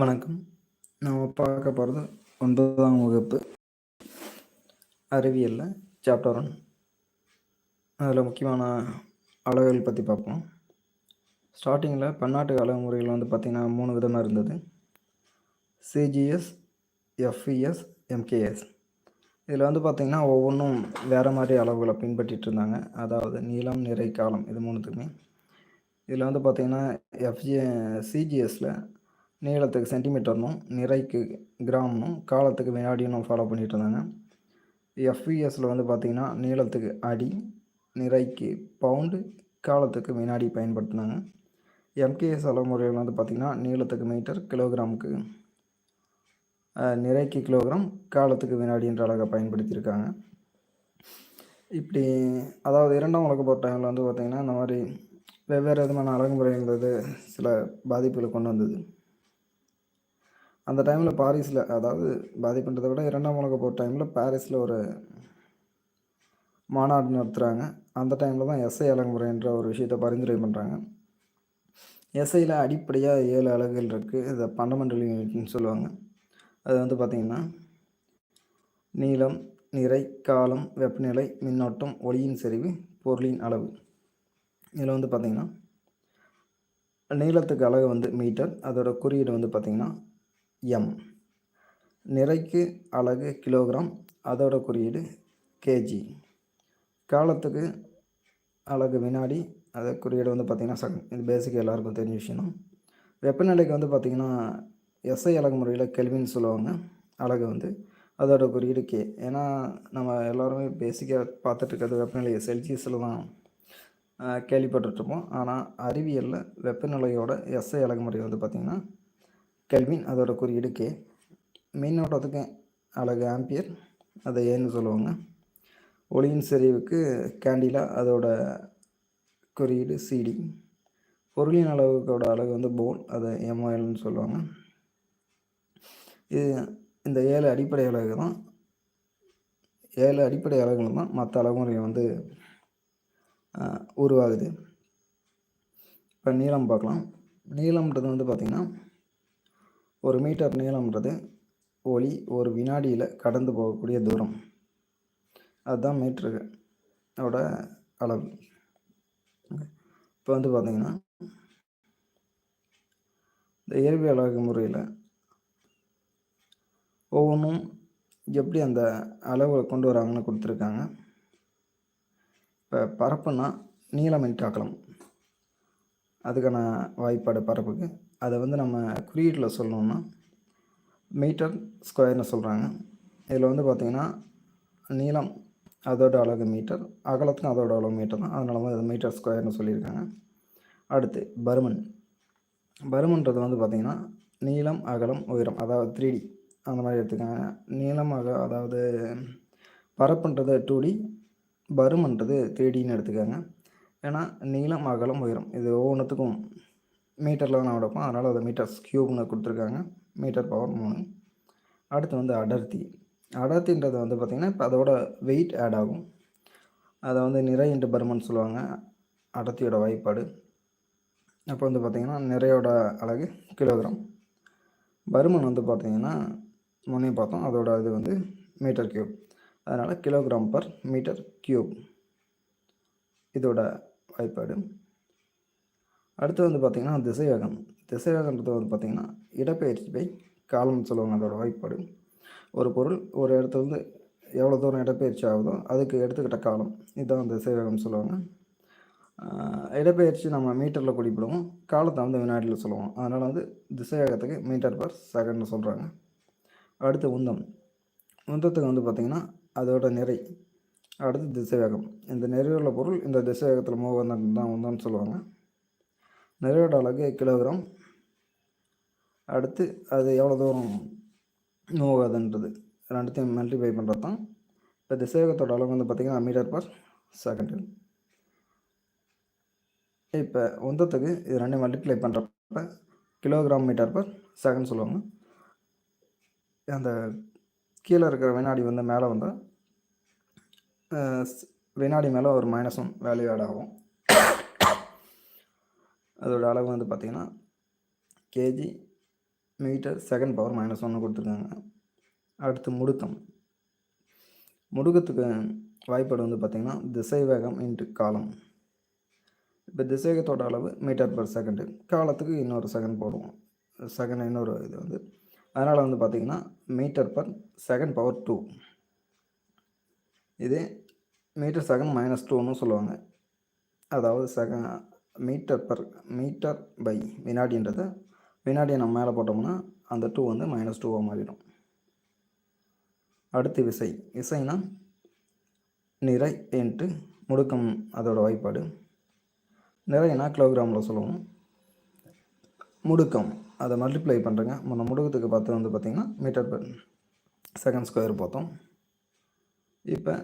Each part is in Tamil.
வணக்கம். நாம் பார்க்க போகிறது ஒன்பதாம் வகுப்பு. அறிவியலில் சாப்டர் ஒன் அதில் முக்கியமான அளவுகள் பற்றி பார்ப்போம். ஸ்டார்டிங்கில் பன்னாட்டு அளவு முறைகள் வந்து பார்த்திங்கன்னா மூணு விதமாக இருந்தது. சிஜிஎஸ் எஃப்இஎஸ் எம்கேஎஸ் இதில் வந்து பார்த்திங்கன்னா ஒவ்வொன்றும் வேறு மாதிரி அளவுகளை பின்பற்றிட்டு இருந்தாங்க. அதாவது நீளம் நிறை காலம் இது மூணுத்துக்குமே. இதில் வந்து பார்த்திங்கன்னா எஃப்ஜி சிஜிஎஸில் நீளத்துக்கு சென்டிமீட்டர்னும் நிறைக்கு கிராம்னும் காலத்துக்கு வினாடினும் ஃபாலோ பண்ணிகிட்டு இருந்தாங்க எஃப்இஎஸில் வந்து பார்த்திங்கன்னா நீளத்துக்கு அடி நிறைக்கு பவுண்டு காலத்துக்கு வினாடி பயன்படுத்தினாங்க. எம்கேஎஸ் அளவுமுறையில் வந்து பார்த்திங்கன்னா நீளத்துக்கு மீட்டர் கிலோகிராமுக்கு நிறைக்கு கிலோகிராம் காலத்துக்கு வினாடின்ற அழகாக பயன்படுத்தியிருக்காங்க. இப்படி அதாவது இரண்டாம் உலக போர் டைமில் வந்து பார்த்திங்கன்னா இந்த மாதிரி வெவ்வேறு விதமான அழகுமுறைங்கிறது சில பாதிப்புகளை கொண்டு வந்தது. அந்த டைமில் பாரிஸில் அதாவது பாதிப்புன்றதை விட இரண்டாம் உலக போர் டைமில் பாரிஸில் ஒரு மாநாடு நடத்துகிறாங்க அந்த டைமில் தான் எஸ்ஐ அலங்குமுறைன்ற ஒரு விஷயத்தை பரிந்துரை பண்ணுறாங்க எஸ்ஐயில் அடிப்படையாக ஏழு அலகுகள் இருக்குது இதை ஃபண்டமெண்டல் யூனிட்னு சொல்லுவாங்க. அது வந்து பார்த்திங்கன்னா நீளம் நிறை காலம் வெப்பநிலை மின்னோட்டம் ஒளியின் செறிவு பொருளின் அளவு. இதில் வந்து பார்த்திங்கன்னா நீளத்துக்கு அலகு வந்து மீட்டர். அதோட குறியீடு வந்து பார்த்திங்கன்னா எம் நிறைக்கு அலகு கிலோகிராம் அதோட குறியீடு கேஜி காலத்துக்கு அலகு வினாடி அது குறியீடு வந்து பார்த்திங்கன்னா சக் இது பேசிக்காக எல்லாருக்கும் தெரிஞ்ச விஷயம். வெப்பநிலைக்கு வந்து பார்த்திங்கன்னா எஸ்ஐ அலகு முறையில் கெல்வின்னு சொல்லுவாங்க. அலகு வந்து அதோட குறியீடு கே ஏன்னா நம்ம எல்லோருமே பேசிக்காக பார்த்துட்ருக்கிறது வெப்பநிலையை செல்சியஸில் தான் கேள்விப்பட்டுருப்போம். ஆனால் அறிவியலில் வெப்பநிலையோட எஸ்ஐ அலகு முறை வந்து பார்த்திங்கன்னா கெல்வின் அதோட குறியீடு கே. மின்னோட்டத்துக்கு அழகு ஆம்பியர் அதை ஏன்னு சொல்லுவாங்க. ஒளியின் செறிவுக்கு கேண்டிலா அதோட குறியீடு சிடி. பொருளின் அளவுக்கோட அழகு வந்து போல் அதை எம்ஓஎல்னு சொல்லுவாங்க. இது இந்த ஏழு அடிப்படை அலகு தான் ஏழு அடிப்படை அலகுகள் தான் மற்ற அலகுமுறை வந்து உருவாகுது. இப்போ நீளம் பார்க்கலாம். நீளம்ன்றது வந்து பார்த்திங்கன்னா ஒரு மீட்டர் நீளம்ன்றது ஒளி ஒரு வினாடியில் கடந்து போகக்கூடிய தூரம். அதுதான் மீட்ருக்கு அதோட அளவு. இப்போ வந்து பார்த்திங்கன்னா இந்த இயற்பியல் அழகு முறையில் ஒவ்வொன்றும் எப்படி அந்த அளவை கொண்டு வராங்கன்னு கொடுத்துருக்காங்க. இப்போ பரப்புன்னா நீளம் அகலம் அதுக்கான வாய்ப்பாடு பரப்புக்கு. அதை வந்து நம்ம குறியீட்டில் சொல்லணுன்னா மீட்டர் ஸ்கொயர்னு சொல்கிறாங்க. இதில் வந்து பார்த்திங்கன்னா நீளம் அதோட அளவு மீட்டர் அகலத்துக்கும் அதோட அளவு மீட்டர் தான். அதனால வந்து அது மீட்டர் ஸ்கொயர்னு சொல்லியிருக்காங்க. அடுத்து பருமன். பருமன்றது வந்து பார்த்திங்கன்னா நீளம் அகலம் உயரம் அதாவது த்ரீ டி அந்த மாதிரி எடுத்துக்காங்க. நீளம் அக அதாவது பரப்புன்றது டூ டி பருமன்றது த்ரீ டின்னு எடுத்துக்காங்க. ஏன்னா நீளம் அகலம் உயரம் இது ஒவ்வொன்றுத்துக்கும் மீட்டரில் தான் நான் அதனால் அதை மீட்டர்ஸ் க்யூப்னு கொடுத்துருக்காங்க. மீட்டர் பவர் மூணு. அடுத்து வந்து அடர்த்தி. அடர்த்தின்றது வந்து பார்த்திங்கன்னா இப்போ அதோட வெயிட் ஆட் ஆகும். அதை வந்து நிறை இன்று பருமன் சொல்லுவாங்க. அடர்த்தியோட வாய்ப்பாடு. அப்போ வந்து பார்த்திங்கன்னா நிறையோட அழகு கிலோகிராம் பருமன் வந்து பார்த்திங்கன்னா முன்னே பார்த்தோம். அதோட இது வந்து மீட்டர் க்யூப் அதனால் கிலோகிராம் பர் மீட்டர் க்யூப் இதோட வாய்ப்பாடு. அடுத்து வந்து பார்த்திங்கன்னா திசைவேகம். திசைவேகன்றது வந்து பார்த்திங்கன்னா இடப்பெயர்ச்சி பை காலம் சொல்லுவாங்க அதோட வாய்ப்பாடு. ஒரு பொருள் ஒரு இடத்துல வந்து எவ்வளோ தூரம் இடப்பெயர்ச்சி ஆகுதோ அதுக்கு எடுத்துக்கிட்ட காலம். இதுதான் திசைவேகம்னு சொல்லுவாங்க. இடப்பெயர்ச்சி நம்ம மீட்டரில் குறிப்பிடுவோம். காலத்தை வந்து வினாடியில் சொல்லுவோம். அதனால் வந்து திசைவேகத்துக்கு மீட்டர் பர் செகண்ட்னு சொல்கிறாங்க அடுத்து உந்தம். உந்தத்துக்கு வந்து பார்த்திங்கன்னா அதோட நிறை. அடுத்து திசைவேகம். இந்த நிறையுள்ள பொருள் இந்த திசைவேகத்தில் மூவ் தான் உந்தம்னு சொல்லுவாங்க. நிறையோட அழகு கிலோகிராம். அடுத்து அது எவ்வளோ தூரம்? மூவ் ரெண்டுத்தையும் மல்டிப்ளை பண்ணுறது தான். இப்போ திசைவேகத்தோட அளவு வந்து பார்த்திங்கன்னா மீட்டர் பர் செகண்டு இப்போ உந்தத்துக்கு இது ரெண்டையும் மல்டிப்ளை பண்ணுறப்ப கிலோகிராம் மீட்டர் பர் செகண்ட் சொல்லுவாங்க. அந்த கீழே இருக்கிற வினாடி வந்து மேலே வந்தால் வினாடி மேலே ஒரு மைனஸும் வேல்யூ ஆட் ஆகும். அதோட அளவு வந்து பார்த்திங்கன்னா KG metre second power minus ஒன்று கொடுத்துருக்காங்க. அடுத்து முடுக்கம். முடுக்கத்துக்கு வாய்ப்பாடு வந்து பார்த்திங்கன்னா திசை வேகம் இன்ட்டு காலம் இப்போ திசைவேகத்தோட அளவு மீட்டர் பர் செகண்டு காலத்துக்கு இன்னொரு செகண்ட் போடுவோம். செகண்ட் இன்னொரு இது வந்து. அதனால் வந்து பார்த்திங்கன்னா metre per second power two இதே மீட்டர் செகண்ட் மைனஸ் டூன்னு சொல்லுவாங்க. அதாவது second metre per metre by வினாடின்றதை வினாடியை நம்ம மேலே போட்டோம்னா அந்த டூ வந்து மைனஸ் டூவாக மாறிடும். அடுத்து விசை. விசைனா நிறை என்று முடுக்கம் அதோட வாய்ப்பாடு. நிறைனா கிலோகிராமில் சொல்லுவோம் முடுக்கம். அதை மல்டிப்ளை பண்ணுறேங்க முன்ன முடுக்கத்துக்கு பார்த்து வந்து பார்த்திங்கன்னா மீட்டர் பர் செகண்ட் ஸ்கொயர் பார்த்தோம். இப்போ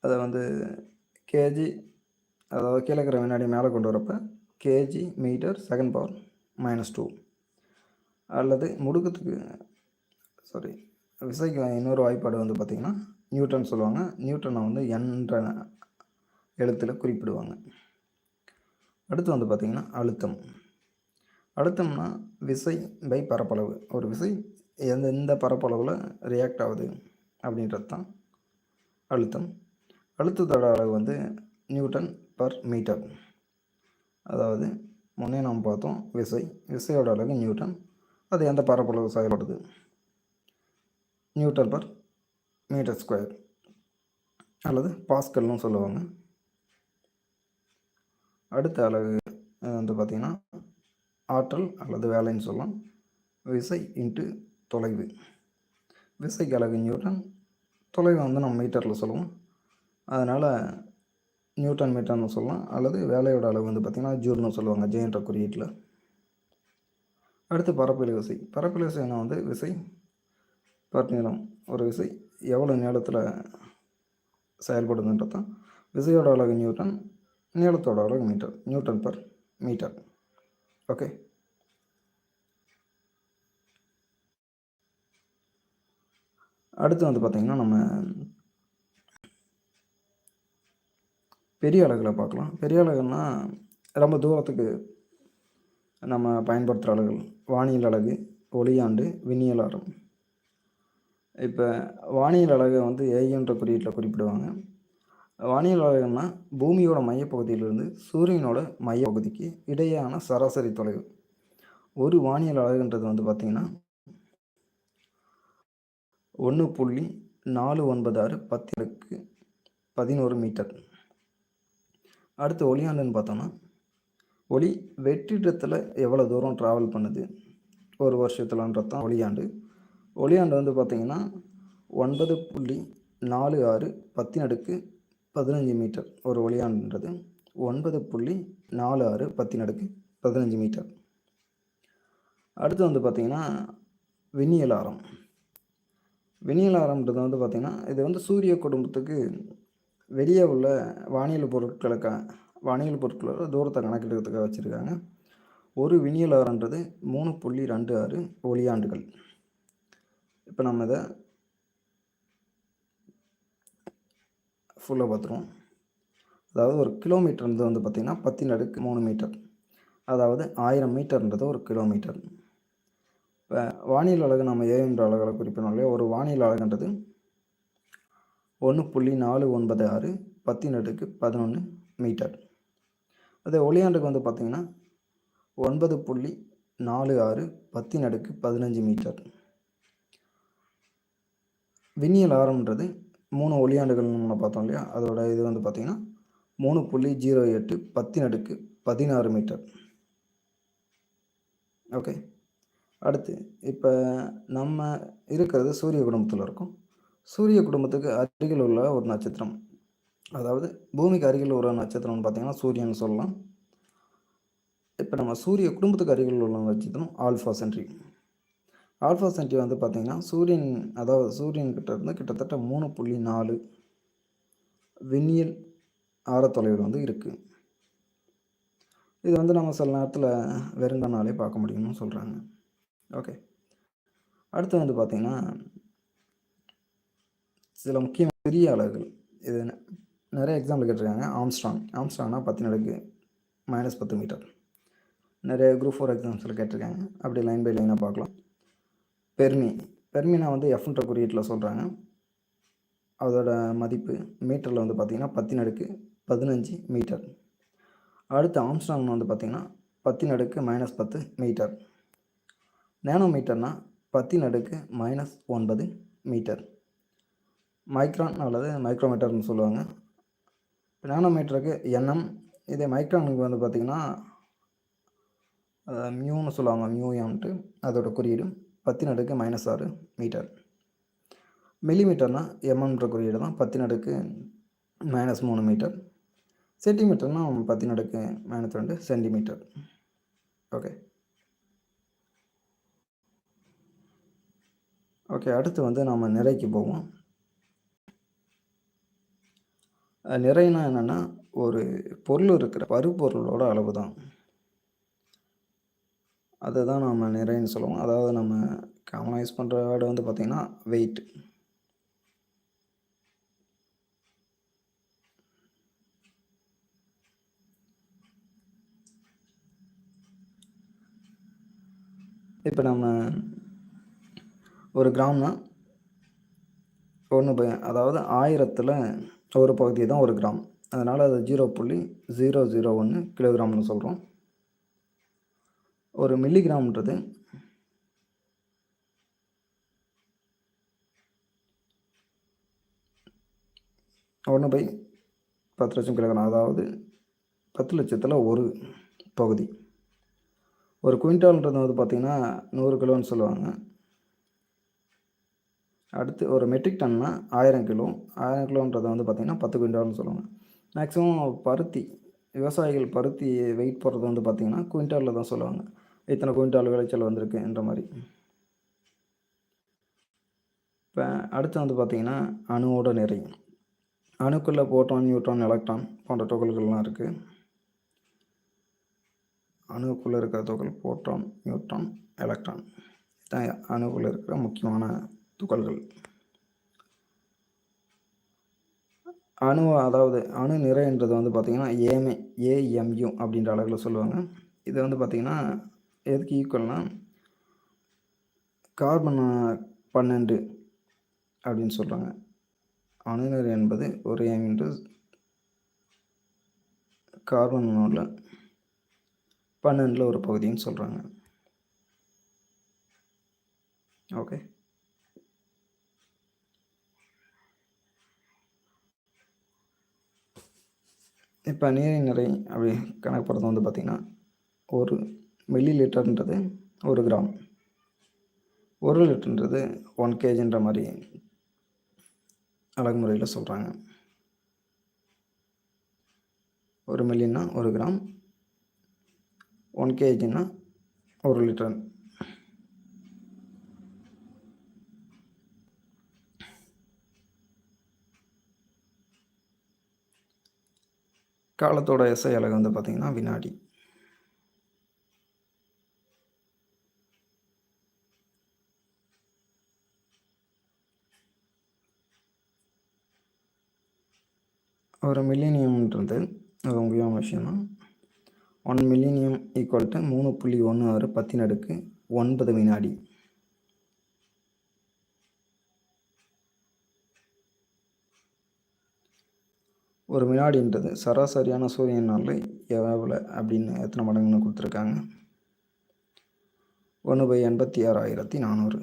அதை வந்து கேஜி அதாவது கீழே இருக்கிற வினாடி மேலே கொண்டு வரப்போ KG metre second power minus two அல்லது முடுக்கத்துக்கு சாரி விசைக்கு இன்னொரு வாய்ப்பாடு வந்து பார்த்திங்கன்னா நியூட்டன் சொல்லுவாங்க. நியூட்டனை வந்து என்ற எழுத்தில் குறிப்பிடுவாங்க. அடுத்து வந்து பார்த்திங்கன்னா அழுத்தம். அழுத்தம்னா விசை பை பரப்பளவு. ஒரு விசை எந்த எந்த பரப்பளவில் ரியாக்ட் ஆகுது அப்படின்றது தான் அழுத்தம். அழுத்தத்தோட அளவு வந்து நியூட்டன் பர் மீட்டர் அதாவது முன்னே நாம் பார்த்தோம் விசை விசையோட அளவு நியூட்டன். அது எந்த பரப்பளவு செயல்படுது? நியூட்டன் பர் மீட்டர் ஸ்கொயர் அல்லது பாஸ்கல்னு சொல்லுவாங்க. அடுத்த அளவு வந்து பார்த்திங்கன்னா ஆற்றல் அல்லது வேலைன்னு சொல்லலாம். விசை இன்ட்டு தொலைவு. விசைக்கு அலகு நியூட்டன். தொலைவை வந்து நம்ம மீட்டரில் சொல்லுவோம். அதனால் நியூட்டன் மீட்டர்னு சொல்லலாம். அல்லது வேலையோட அளவு வந்து பார்த்திங்கன்னா ஜூர்னு சொல்லுவாங்க ஜெயின்ற குறியீட்டில். அடுத்து பரப்பில் விசை. பரப்பில் விசைனா வந்து? விசை பர் நீளம். ஒரு விசை எவ்வளோ நீளத்தில் செயல்படுதுன்றது தான் விசையோட அளவு நியூட்டன் நீளத்தோட அளவு metre newton per metre. Okay. அடுத்து வந்து பார்த்திங்கன்னா நம்ம பெரிய அலகில் பார்க்கலாம். பெரிய அலகுன்னா ரொம்ப தூரத்துக்கு நம்ம பயன்படுத்துகிற அலகுகள் வானியல் அலகு ஒளியாண்டு விண்ணியலாரம் இப்போ வானியல் அலகை வந்து ஏஐன்ற குறியீட்டில் குறிப்பிடுவாங்க. வானியல் அலகுன்னா பூமியோட மையப்பகுதியிலிருந்து சூரியனோட மையப்பகுதிக்கு இடையேயான சராசரி தொலைவு. ஒரு வானியல் அலகுன்றது வந்து பார்த்திங்கன்னா ஒன்று புள்ளி நாலு ஒன்பது ஆறு பத்துக்கு பதினோரு மீட்டர். அடுத்து ஒளியாண்டுன்னு பார்த்தோன்னா ஒளி வெற்றிடத்தில் எவ்வளோ தூரம் ட்ராவல் பண்ணுது? ஒரு வருஷத்துலன்றது தான் ஒளியாண்டு ஒளியாண்டு வந்து பார்த்திங்கன்னா ஒன்பது புள்ளி நாலு ஆறு பத்தின் அடுக்கு பதினஞ்சு மீட்டர் ஒரு ஒளியாண்டுன்றது ஒன்பது புள்ளி நாலு ஆறு பத்தின் அடுக்கு பதினஞ்சு மீட்டர். அடுத்து வந்து பார்த்திங்கன்னா விண்ணியலாரம் விண்ணியலாரம்ன்றது வந்து பார்த்திங்கன்னா இது வந்து சூரிய குடும்பத்துக்கு வெளியே உள்ள வானியல் பொருட்களுக்காக வானியல் பொருட்களோட தூரத்தை கணக்கிடுறதுக்காக வச்சுருக்காங்க. ஒரு விண்ணியலாரன்றது மூணு புள்ளி ரெண்டு ஆறு ஒளியாண்டுகள். இப்போ நம்ம இதை ஃபுல்லாக பார்த்துருவோம். அதாவது ஒரு கிலோமீட்டர்ன்றது வந்து பார்த்திங்கன்னா பத்தின் அடுக்கு மூணு மீட்டர். அதாவது ஆயிரம் மீட்டர்ன்றது ஒரு கிலோமீட்டர். இப்போ வானியல் அழகு நம்ம ஏன்ற அழகளை குறிப்பிடணும் இல்லையா? ஒரு வானியல் அழகுன்றது ஒன்று புள்ளி நாலு ஒன்பது ஆறு பத்தின் அடுக்கு பதினொன்று மீட்டர். அதே ஒளியாண்டுக்கு வந்து பார்த்திங்கன்னா ஒன்பது புள்ளி நாலு ஆறு பத்தின் அடுக்கு பதினஞ்சு மீட்டர். விண்ணியல் ஆரம்ன்றது மூணு ஒளியாண்டுகள் நம்ம பார்த்தோம் இல்லையா? அதோட இது வந்து பார்த்திங்கன்னா மூணு புள்ளி ஜீரோ எட்டு பத்தின் அடுக்கு பதினாறு மீட்டர். ஓகே. அடுத்து இப்போ நம்ம இருக்கிறது சூரிய குடும்பத்தில் இருக்கோம். சூரிய குடும்பத்துக்கு அருகில் உள்ள ஒரு நட்சத்திரம். அதாவது பூமிக்கு அருகில் உள்ள நட்சத்திரம்னு பார்த்தீங்கன்னா சூரியன் சொல்லலாம். இப்போ நம்ம சூரிய குடும்பத்துக்கு அருகில் உள்ள நட்சத்திரம் ஆல்ஃபா சென்ட்ரி. ஆல்ஃபா சென்ட்ரி வந்து பார்த்திங்கன்னா சூரியன் அதாவது சூரியன் கிட்ட இருந்து கிட்டத்தட்ட மூணு புள்ளி நாலு விண்ணியல் ஆரத்தொலைவில் வந்து இருக்குது இது வந்து நம்ம சில நேரத்தில் வெறுங்கனாலே பார்க்க முடியும்னு சொல்கிறாங்க ஓகே. அடுத்து வந்து பார்த்திங்கன்னா சில முக்கியம் பெரிய அளவுகள். இது நிறைய எக்ஸாம்பிள் கேட்டிருக்காங்க. ஆம்ஸ்ட்ராங் ஆம்ஸ்ட்ராங்னா பத்து நடக்கு மைனஸ் பத்து மீட்டர் நிறைய குரூப் ஃபோர் எக்ஸாம்ஸில் கேட்டிருக்காங்க. அப்படி லைன் பை லைனாக பார்க்கலாம். பெர்மி பெர்மினா வந்து எஃப்ன்ற குறியீட்டில் சொல்கிறாங்க அதோட மதிப்பு மீட்டரில் வந்து பார்த்திங்கன்னா பத்து அடுக்கு பதினஞ்சு மீட்டர் அடுத்து ஆம்ஸ்டாங் வந்து பார்த்திங்கன்னா பத்தின் அடுக்கு மைனஸ் பத்து மீட்டர் நேனோ மீட்டர்னால் பத்தின் அடுக்கு மைனஸ் ஒன்பது மீட்டர் மைக்ரான் அல்லது மைக்ரோமீட்டர்னு சொல்லுவாங்க. நானோமீட்டருக்கு என்எம். இதே மைக்ரானுக்கு வந்து பார்த்திங்கன்னா மியூன்னு சொல்லுவாங்க மியூஎம்ட்டு அதோட குறியீடு பத்தின் அடுக்கு மைனஸ் ஆறு மீட்டர் மில்லிமீட்டர்னால் எம்எம்ன்ற குறியீடு தான் பத்தின் அடுக்கு மைனஸ் மூணு மீட்டர் சென்டிமீட்டர்னால் பத்தின் அடுக்கு மைனஸ் ரெண்டு சென்டிமீட்டர் ஓகே ஓகே அடுத்து வந்து நாம் நிறைக்கு போவோம். நிறைனா என்னென்னா ஒரு பொருள் இருக்கிற பருப்பொருளோட அளவு தான் அதை தான் நம்ம நிறைன்னு சொல்லுவோம். அதாவது நம்ம காமனாக யூஸ் பண்ணுற வேர்டு வந்து பார்த்திங்கன்னா வெயிட் இப்போ நம்ம ஒரு கிராம்னா ஒன்று அதாவது ஆயிரத்தில் ஒரு பகுதி தான் ஒரு கிராம். அதனால் அது ஜீரோ புள்ளி ஜீரோ ஜீரோ ஒன்று கிலோகிராம்னு சொல்கிறோம் ஒரு மில்லிகிராம்ன்றது ஒன்று பை பத்து லட்சம் கிலோகிராம். அதாவது பத்து லட்சத்தில் ஒரு பகுதி. ஒரு குவிண்டால்ன்றது வந்து பார்த்திங்கன்னா நூறு கிலோன்னு சொல்லுவாங்க. அடுத்து ஒரு மெட்ரிக் டன்னா ஆயிரம் கிலோ. ஆயிரம் கிலோன்றது வந்து பார்த்திங்கன்னா பத்து குவிண்டால்னு சொல்லுவாங்க. மேக்ஸிமம் பருத்தி விவசாயிகள் பருத்தி வெயிட் போடுறது வந்து பார்த்திங்கன்னா குவிண்டாலில் தான் சொல்லுவாங்க. இத்தனை குவிண்டால் விளைச்சல் வந்திருக்குன்ற மாதிரி. இப்போ அடுத்து வந்து பார்த்திங்கன்னா அணுவோட நிறை. அணுக்குள்ளே போட்டான் நியூட்ரான் எலக்ட்ரான் போன்ற துகள்கள்லாம் இருக்குது அணுக்குள்ளே இருக்கிற துகள் போட்டான் நியூட்ரான் எலக்ட்ரான். இதுதான் அணுக்குள்ளே இருக்கிற முக்கியமான துகள்கள். அணு அதாவது அணு நிறைன்றது வந்து பார்த்திங்கன்னா ஏமே ஏஎம்யூ அப்படின்ற அளவில் சொல்லுவாங்க. இது வந்து பார்த்திங்கன்னா எதுக்கு ஈக்குவல்னால் கார்பன் பன்னெண்டு அப்படின்னு சொல்கிறாங்க அணுநிறை என்பது ஒரு எம் கார்பன் உள்ள பன்னெண்டில் ஒரு பகுதின்னு சொல்கிறாங்க ஓகே இப்போ நீரின் நிறை அப்படி கணக்குப்படுறது வந்து பார்த்திங்கன்னா ஒரு மில்லி லிட்டர்ன்றது ஒரு கிராம் ஒரு லிட்டர்ன்றது ஒன் கேஜின்ற மாதிரி அழகு முறையில் சொல்கிறாங்க ஒரு மில்லின்னா ஒரு கிராம் ஒன் கேஜின்னா ஒரு லிட்டர். காலத்தோட எஸ்ஐ அழகு வந்து பார்த்திங்கன்னா வினாடி. ஒரு மில்லினியம்ன்றது அது முக்கியமான விஷயம்னா ஒன் மில்லினியம் ஈக்குவல் டு மூணு புள்ளி ஒன்று ஆறு பத்தின் அடுக்கு ஒன்பது வினாடி. ஒரு வினாடின்றது சராசரியான சூரியனால் எவ்வளோ அப்படின்னு எத்தனை மடங்குன்னு கொடுத்துருக்காங்க? ஒன்று பை எண்பத்தி ஆறாயிரத்தி நானூறு.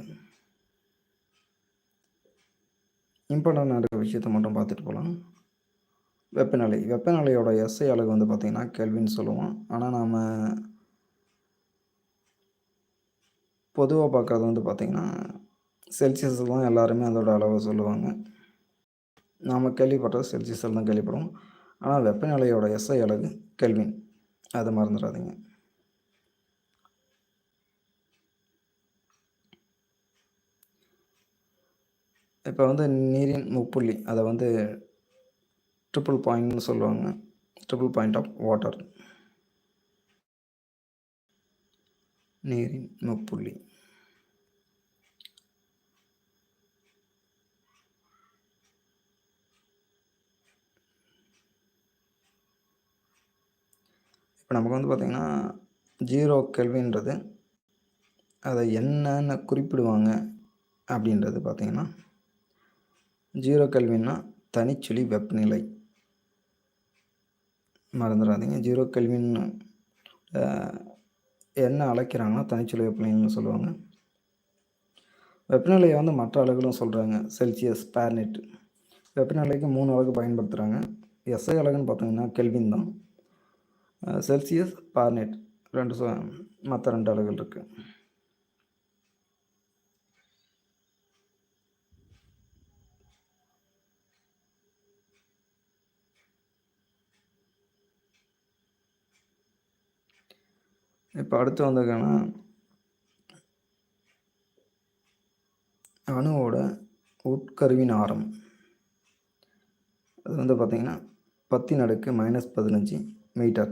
இம்பார்ட்டண்டாக நடக்கிற விஷயத்தை மட்டும் பார்த்துட்டு போகலாம் வெப்பநிலை. வெப்பநிலையோட எஸ்ஐ அளவு வந்து பார்த்திங்கன்னா கேள்வின்னு சொல்லுவோம். ஆனால் நாம் பொதுவாக பார்க்குறது வந்து பார்த்திங்கன்னா செல்சியஸ் தான் எல்லாருமே அதோட அளவை சொல்லுவாங்க. நாம் கேள்விப்பட்டது செல்சியஸில் தான் கேள்விப்படுவோம் ஆனால் வெப்பநிலையோட எஸ்ஐ அழகு. கெல்வின் அதை மறந்துடாதீங்க. இப்போ வந்து நீரின் முப்புள்ளி அதை வந்து ட்ரிபிள் பாயிண்ட்னு சொல்லுவாங்க. ட்ரிபிள் பாயிண்ட் ஆஃப் வாட்டர் நீரின் முப்புள்ளி. இப்போ நமக்கு வந்து பார்த்திங்கன்னா ஜீரோ கெல்வின்றது அதை என்னென்ன குறிப்பிடுவாங்க அப்படின்றது பார்த்திங்கன்னா ஜீரோ கெல்வின்னா தனிச்சுழி வெப்பநிலை. மறந்துடாதீங்க. ஜீரோ கல்வின்னு என்ன அழைக்கிறாங்கன்னா தனிச்சுழி வெப்பநிலைன்னு சொல்லுவாங்க. வெப்பநிலையை வந்து மற்ற அலகுகளும் சொல்கிறாங்க செல்சியஸ் பேர்னெட் வெப்பநிலைக்கு மூணு அலகு பயன்படுத்துகிறாங்க எஸ்ஐ அலகுன்னு பார்த்தீங்கன்னா கெல்வின் தான். செல்சியஸ் பார்னெட் ரெண்டு மற்ற ரெண்டு அளவுகள் இருக்குது இப்போ அடுத்து வந்ததுன்னா அணுவோட உட்கருவின் ஆரம். அது வந்து பார்த்திங்கன்னா பத்தின் அடுக்கு மைனஸ் பதினஞ்சு. மீட்டர்.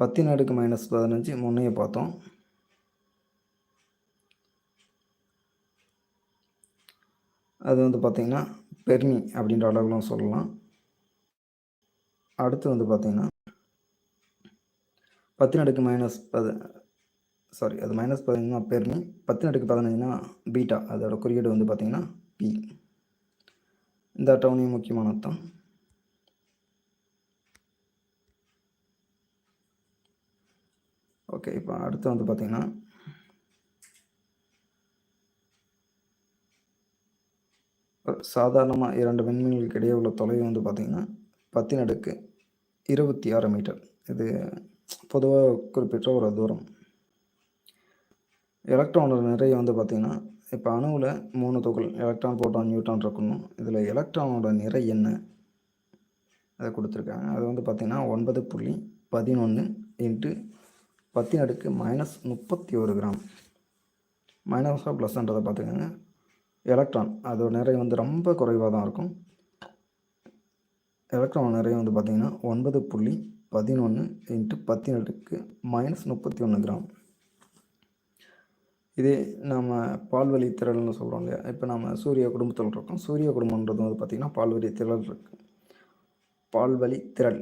பத்தின் அடுக்கு மைனஸ் பதினஞ்சு முன்னையே பார்த்தோம். அது வந்து பார்த்திங்கன்னா பெர்மி அப்படின்ற அளவுலாம் சொல்லலாம். அடுத்து வந்து பார்த்திங்கன்னா பத்தின் அடுக்கு மைனஸ் பது சாரி அது மைனஸ் பதினஞ்சுனா பெர்மி பத்தின் அடுக்கு பதினஞ்சுனா பீட்டா. அதோட குறியீடு வந்து பார்த்திங்கன்னா பி இந்த அட்டவணையும் முக்கியமான அர்த்தம் ஓகே இப்போ அடுத்து வந்து பார்த்திங்கன்னா சாதாரணமாக இரண்டு விண்மீன்களுக்கு இடையே உள்ள தொலைவு வந்து பார்த்திங்கன்னா பத்தின் அடுக்கு இருபத்தி ஆறு மீட்டர். இது பொதுவாக குறிப்பிட்ட ஒரு தூரம். எலக்ட்ரானோட நிறைய வந்து பார்த்திங்கன்னா இப்போ அணுவில் மூணு துகள் எலக்ட்ரான் போட்டான் நியூட்ரான் இருக்கணும் இதில் எலக்ட்ரானோட நிறை என்ன? அதை கொடுத்துருக்காங்க. அது வந்து பார்த்திங்கன்னா ஒன்பது புள்ளி பதினொன்று இன்ட்டு பத்தின் அடுக்கு மைனஸ் முப்பத்தி ஒரு கிராம் மைனஸாக ப்ளஸ்ன்றதை பார்த்துக்கோங்க. எலக்ட்ரான் அதோட நிறை வந்து ரொம்ப குறைவாக தான் இருக்கும் எலக்ட்ரான் நிறைய வந்து பார்த்திங்கன்னா ஒன்பது புள்ளி பதினொன்று இன்ட்டு பத்தின் அடுக்கு மைனஸ் முப்பத்தி ஒன்று கிராம் இதே நம்ம பால்வழி திரள்னு சொல்கிறோம் இல்லையா? இப்போ நம்ம சூரிய குடும்பத்தில் இருக்கோம். சூரிய குடும்பன்றது வந்து பார்த்திங்கன்னா பால்வழி திரள் இருக்குது பால்வழி திரள்.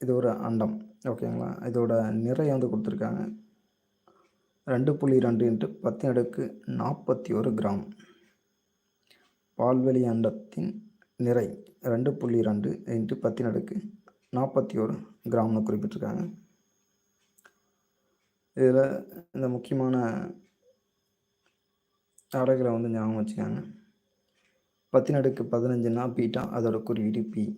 இது ஒரு அண்டம். ஓகேங்களா? இதோட நிறை வந்து கொடுத்துருக்காங்க. ரெண்டு புள்ளி ரெண்டு இன்ட்டு பத்து அடுக்கு நாற்பத்தி ஒரு கிராம். பால்வெளி அண்டத்தின் நிறை ரெண்டு புள்ளி ரெண்டு இன்ட்டு பத்தின் அடுக்கு நாற்பத்தி ஒரு கிராம்னு குறிப்பிட்டிருக்காங்க. இதில் இந்த முக்கியமான அடைகளை வந்து ஞாபகம் வச்சுக்காங்க. பத்தின் அடுக்கு பதினஞ்சுன்னா பீட்டா அதோட குறியீடு பி.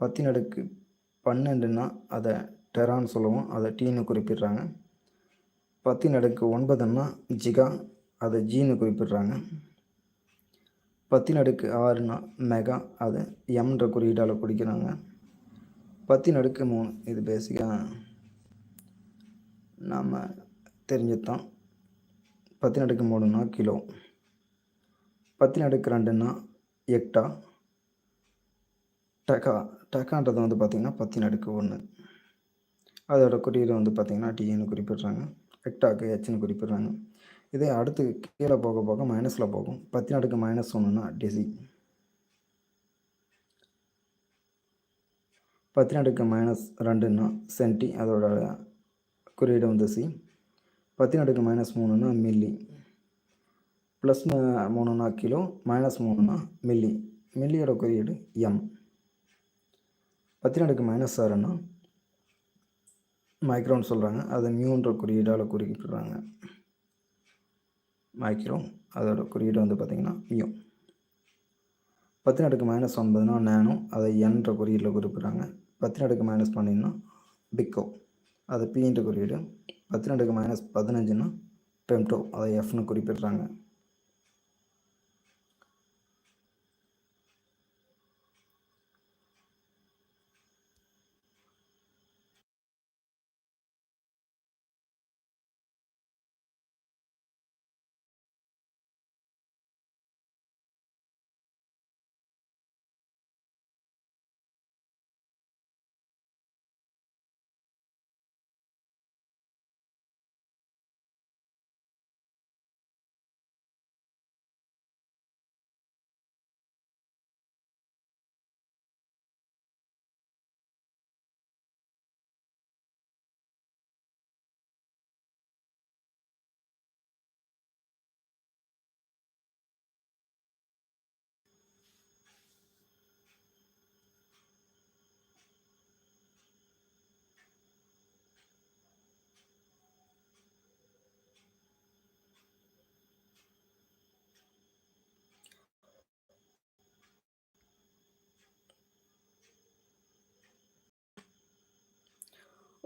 பத்தின் அடுக்கு பன்னெண்டுன்னா அதை டெரான்னு சொல்லுவோம். அதை டீன்னு குறிப்பிடுறாங்க. பத்தின் அடுக்கு ஒன்பதுன்னா ஜிகா அதை ஜீன்னு குறிப்பிடுறாங்க. பத்தின் அடுக்கு ஆறுனா மெகா அதை எம்ன்ற குறியீடால் குறிக்கிறாங்க. பத்தின் அடுக்கு மூணு இது பேசிக்காக நாம் தெரிஞ்சது தான் பத்தின் அடுக்கு மூணுன்னா கிலோ. பத்தின் அடுக்கு ரெண்டுன்னா எக்டா டெக்கா டெக்கான்றது வந்து பார்த்திங்கன்னா பத்தின் அடுக்கு ஒன்று அதோட குறியீடு வந்து பார்த்திங்கன்னா டின்னு குறிப்பிடுறாங்க. ஹெக்டாக்கு ஹெச்னு குறிப்பிடுறாங்க. இதே அடுத்து கீழே போக போக மைனஸில் போகும். பத்தின் அடுக்கு மைனஸ் ஒன்றுனா டெசி பத்தின் அடுக்கு மைனஸ் ரெண்டுன்னா சென்டி அதோட குறியீடு வந்து சி பத்தின் அடுக்கு மைனஸ் மூணுன்னா மில்லி ப்ளஸ் மூணுன்னா கிலோ மைனஸ் மூணுன்னா மில்லி மில்லியோட குறியீடு எம் பத்தின் அடுக்கு மைனஸ் ஆறுன்னா மைக்ரோன்னு சொல்கிறாங்க அதை மியூன்ற குறியீடால் குறிப்பிடுறாங்க. மைக்ரோ அதோட குறியீடு வந்து பார்த்திங்கன்னா மியூ பத்தின் அடுக்கு மைனஸ் ஒன்பதுனா நேனோ அதை என்ற குறியீடில் குறிப்பிட்றாங்க. பத்தின் அடுக்கு மைனஸ் பண்ணிங்கன்னா பிக்கோ அது பின்ற குறியீடு. பத்தின் அடுக்கு மைனஸ் பதினஞ்சுன்னா பெம்டோ அதை எஃப்னு குறிப்பிட்றாங்க.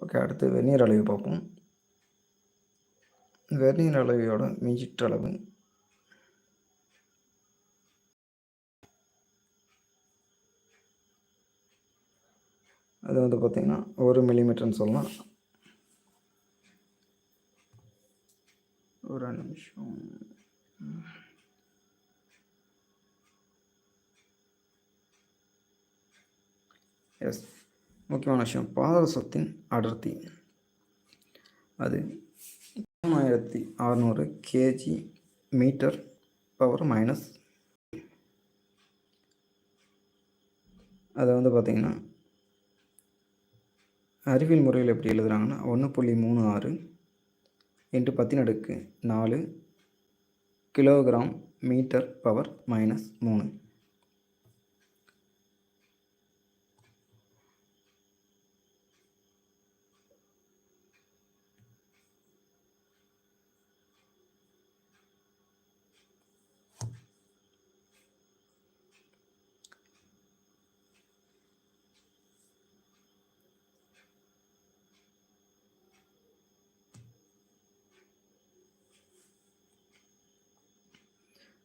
ஓகே அடுத்து வெந்நீர் அளவு பார்ப்போம். வெந்நீர் அளவையோட மீச்சிற்றளவு அது வந்து பார்த்திங்கன்னா ஒரு மில்லிமீட்டர்னு சொல்லலாம். ஒரு நிமிஷம். எஸ் முக்கியமான விஷயம். பாதரசத்தின் அடர்த்தி. அது மூணாயிரத்தி அறநூறு கேஜி மீட்டர் பவர் மைனஸ் அதை வந்து பார்த்திங்கன்னா அறிவியல் முறையில் எப்படி எழுதுகிறாங்கன்னா ஒன்று புள்ளி மூணு ஆறு இன்ட்டு பத்தின் அடுக்கு நாலு கிலோகிராம் மீட்டர் பவர் மைனஸ் மூணு.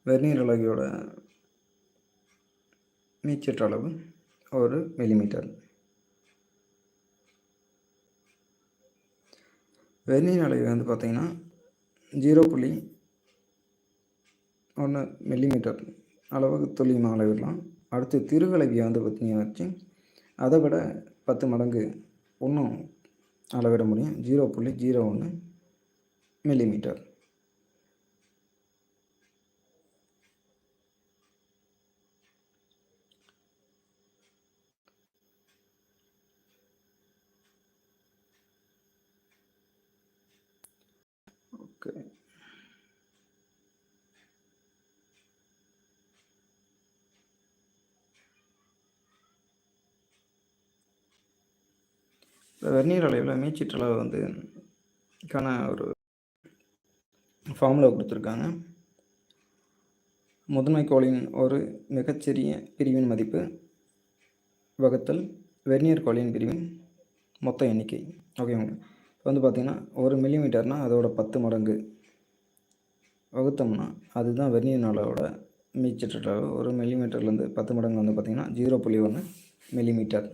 வெர்னியர் அலகையோட மீச்சற்ற அளவு ஒரு மில்லிமீட்டர் வெர்னியர் அளவு வந்து பார்த்திங்கன்னா ஜீரோ புள்ளி ஒன்று மில்லிமீட்டர் அளவுக்கு துல்லியமாக அளவிடலாம். அடுத்து திருகலவியை வந்து பார்த்திங்கன்னா வச்சு அதை விட பத்து மடங்கு ஒன்றும் அளவிட முடியும். ஜீரோ புள்ளி ஜீரோ ஒன்று மில்லிமீட்டர் ஓகே வெர்னியர் அளவில் மீச்சிற்றளவு வந்து கான ஒரு ஃபார்முலா கொடுத்துருக்காங்க. முதன்மை கோளின் ஒரு மிகச்சிறிய பிரிவின் மதிப்பு வகுத்தல் வெர்னியர் கோளின் பிரிவின் மொத்த எண்ணிக்கை. ஓகேங்களா இப்போ வந்து பார்த்திங்கன்னா ஒரு மில்லிமீட்டர்னால் அதோட பத்து மடங்கு வகுத்தோம்னா அதுதான் வெர்னியர் அளவோட மீச்சிற்றளவு ஒரு மில்லிமீட்டர்லேருந்து பத்து மடங்கு வந்து பார்த்திங்கன்னா ஜீரோ புள்ளி ஒன்று மில்லிமீட்டர்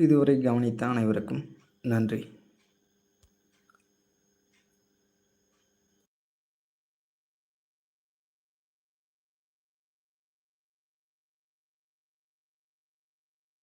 இதுவரை கவனித்த அனைவருக்கும் நன்றி.